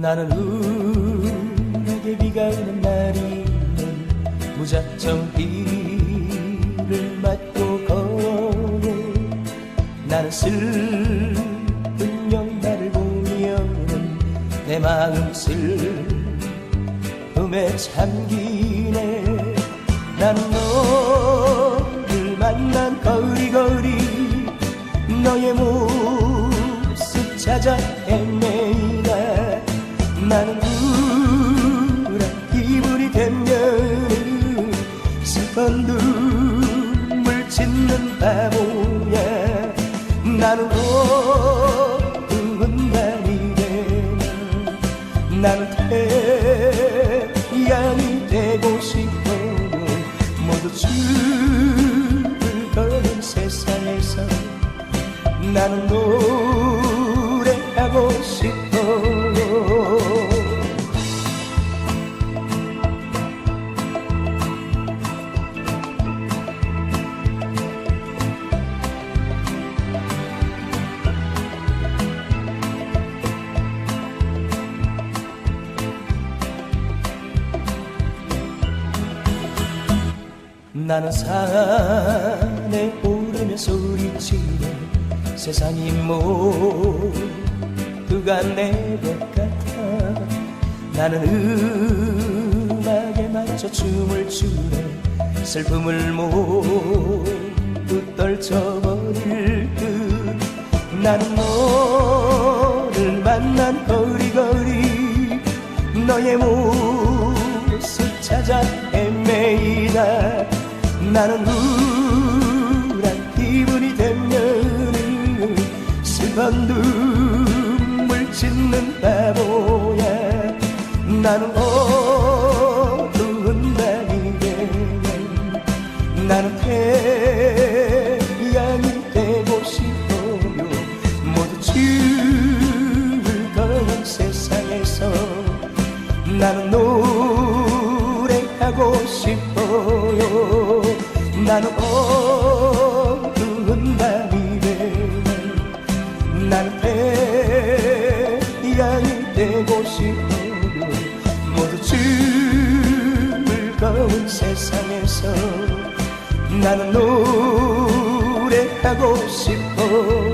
나는 우에게 비가 오는 날이면 무작정 비를 맞고 걸어 나는 슬픈 영화를 보면은 내 마음 슬픔에 잠기네. 나는 너를 만난 거리거리 너의 모습 찾아 헤매이다 나는 우울한 기분이 되면 슬픈 눈물 짓는 바보야. 나는 어두운 밤이 되면 나는 태양이 되고 싶어요 모두 춤을 거는 세상에서 나는 노래하고 싶어 나는 산에 오르며 소리치네 세상이 모두가 내것 같아. 나는 음악에 맞춰 춤을 추네. 슬픔을 모두 떨쳐버릴 듯. 나는 너를 만난 거리거리 너의 모습 찾아 헤매이다 나는 우울한 기분이 되면 슬픈 눈물 짓는 바보야. 나는 어두운 밤이 되면 나는 태양이 되고 싶어요. 모두 즐거운 세상에서. 나는 노래하고 싶어요 나는 어두운 밤이 되면 나는 태양이 되고 싶어요 모두 즐거운 세상에서 나는 노래하고 싶어요